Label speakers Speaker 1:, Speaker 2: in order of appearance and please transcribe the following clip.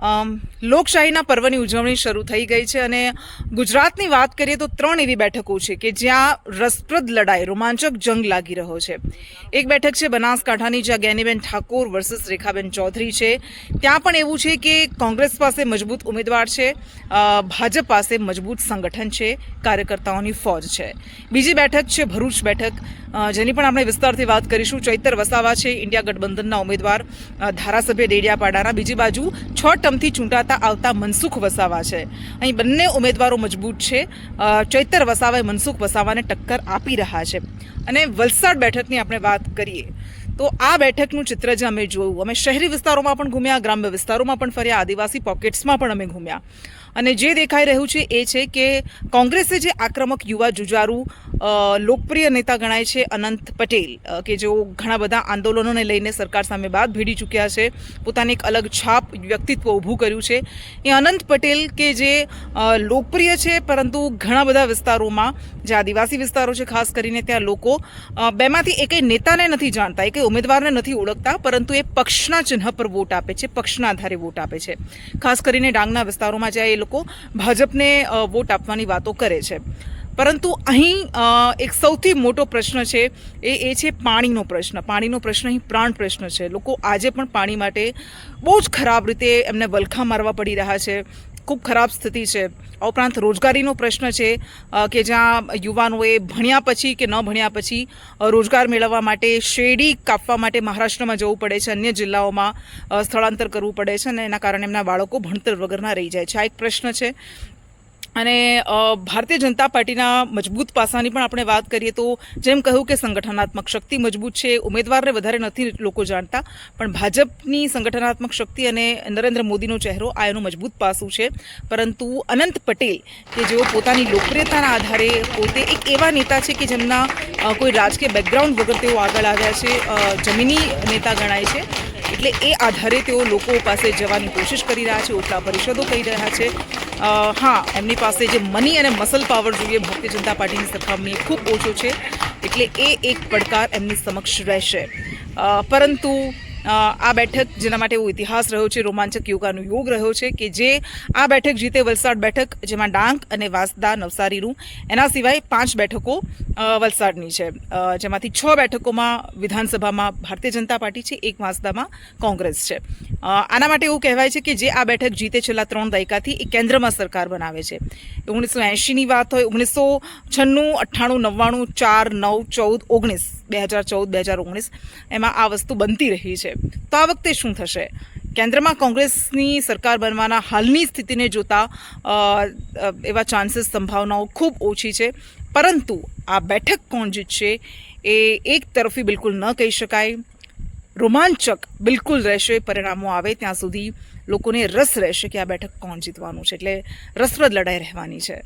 Speaker 1: લોકશાહીના પર્વની ઉજવણી શરૂ થઈ ગઈ છે અને ગુજરાતની વાત કરીએ તો ત્રણ એવી બેઠકો છે કે જ્યાં રસપ્રદ લડાઈ, રોમાંચક જંગ લાગી રહ્યો છે. એક બેઠક છે બનાસકાંઠાની, જ્યાં જ્ઞાનીબેન ઠાકોર વર્સિસ રેખાબેન ચૌધરી છે. ત્યાં પણ એવું છે કે કોંગ્રેસ પાસે મજબૂત ઉમેદવાર છે ભાજપ પાસે મજબૂત સંગઠન છે, કાર્યકર્તાઓની ફોજ છે. બીજી બેઠક છે ભરૂચ બેઠક. જેની પણ આપણે વિસ્તારથી વાત કરીશું, ચૈતર વસાવા છે, ઇન્ડિયા ગઠબંધનના ઉમેદવાર ધારાસભ્ય ડેડિયાપાડાના. બીજી બાજુ છ ટર્મથી ચૂંટાતા આવતા મનસુખ વસાવા છે. અહીં બંને ઉમેદવારો મજબૂત છે. ચૈતર વસાવાએ મનસુખ વસાવાને ટક્કર આપી રહ્યા છે. અને વલસાડ બેઠકની આપણે વાત કરીએ, તો આ બેઠકનું ચિત્ર જે અમે જોયું. અમે શહેરી વિસ્તારોમાં પણ ઘૂમ્યા, ગ્રામ્ય વિસ્તારોમાં પણ ફર્યા, આદિવાસી પોકેટ્સમાં પણ અમે ઘૂમ્યા. અને જે દેખાઈ રહ્યું છે એ છે કે કોંગ્રેસે જે આક્રમક યુવા જુજારુ લોકપ્રિય નેતા ગણાય છે અનંત પટેલ કે જેઓ ઘણા બધા આંદોલનોને લઈને સરકાર સામે બાદ ભીડી ચૂક્યા છે. પોતાની એક અલગ છાપ વ્યક્તિત્વ ઊભું કર્યું છે. એ અનંત પટેલ કે જે લોકપ્રિય છે પરંતુ ઘણા બધા વિસ્તારોમાં, જે આદિવાસી વિસ્તારો છે, ખાસ કરીને ત્યાં લોકો બેમાંથી એકેય નેતાને નથી જાણતા એકેય ઉમેદવારને નથી ઓળખતા, પરંતુ એ પક્ષના ચિહ્ન પર વોટ આપે છે, પક્ષના આધારે વોટ આપે છે. ખાસ કરીને ડાંગના વિસ્તારોમાં જ્યાં એ લોકો ભાજપને વોટ આપવાની વાતો કરે છે. પરંતુ અહીં એક સૌથી મોટો પ્રશ્ન છે, એ એ છે પાણીનો પ્રશ્ન. પાણીનો પ્રશ્ન અહીં પ્રાણ પ્રશ્ન છે. લોકો આજે પણ પાણી માટે બહુ જ ખરાબ રીતે એમને વલખા મારવા પડી રહ્યા છે. ખૂબ ખરાબ સ્થિતિ છે. આ ઉપરાંત રોજગારીનો પ્રશ્ન છે કે જ્યાં યુવાનોએ ભણ્યા પછી કે ન ભણ્યા પછી રોજગાર મેળવવા માટે શેરડી કાપવા માટે મહારાષ્ટ્રમાં જવું પડે છે, અન્ય જિલ્લાઓમાં સ્થળાંતર કરવું પડે છે અને એના કારણે એમના બાળકો ભણતર વગરના રહી જાય છે. આ એક પ્રશ્ન છે. અને ભારતીય જનતા પાર્ટીના મજબૂત પાસાની પણ આપણે વાત કરીએ તો જેમ કહ્યું કે સંગઠનાત્મક શક્તિ મજબૂત છે, ઉમેદવારને વધારે નથી લોકો જાણતા, પણ ભાજપની સંગઠનાત્મક શક્તિ અને નરેન્દ્ર મોદીનો ચહેરો આ એનું મજબૂત પાસું છે. પરંતુ અનંત પટેલ, કે જેઓ પોતાની લોકપ્રિયતાના આધારે પોતે એક એવા નેતા છે કે જેમના કોઈ રાજકીય બેકગ્રાઉન્ડ વગર તેઓ આગળ આવ્યા છે જમીની નેતા ગણાય છે. એટલે એ આધારે તેઓ લોકો પાસે જવાની કોશિશ કરી રહ્યા છે, ઉપલા પરિષદો કરી રહ્યા છે. હા, એમની પાસે જે મની અને મસલ પાવર જોઈએ, ભારતીય જનતા પાર્ટીની સરખામણીએ ખૂબ ઓછો છે. એટલે એ એક પડકાર એમની સમક્ષ રહેશે. પરંતુ આ બેઠક જેના માટે એવો ઇતિહાસ રહ્યો છે, રોમાંચક યોગાનો યોગ રહ્યો છે કે જે આ બેઠક જીતે વલસાડ બેઠક, જેમાં ડાંગ અને વાંસદા નવસારીનું એના સિવાય પાંચ બેઠકો વલસાડની છે. જેમાંથી છ બેઠકોમાં વિધાનસભામાં ભારતીય જનતા પાર્ટી છે, એક વાંસદામાં કોંગ્રેસ છે. આના માટે એવું કહેવાય છે કે જે આ બેઠક જીતે છેલ્લા ત્રણ દાયકાથી એ કેન્દ્રમાં સરકાર બનાવે છે. ઓગણીસો એંશીની વાત હોય, ઓગણીસો છન્નું, અઠ્ઠાણું, નવ્વાણું, ચાર, નવ, ચૌદ, ઓગણીસ, બે હજાર ચૌદ, બે હજાર ઓગણીસ એમાં આ વસ્તુ બનતી રહી છે. તો આ વખતે શું થશે? કેન્દ્રમાં કોંગ્રેસની સરકાર બનવાના હાલની સ્થિતિને જોતા એવા ચાન્સીસ, સંભાવનાઓ ખૂબ ઓછી છે. પરંતુ આ બેઠક કોણ જીતશે એ એક તરફી બિલકુલ ન કહી શકાય. રોમાંચક બિલકુલ રહેશે, પરિણામો આવે ત્યાં સુધી લોકોને રસ રહેશે કે આ બેઠક કોણ જીતવાનું છે. એટલે રસપ્રદ લડાઈ રહેવાની છે.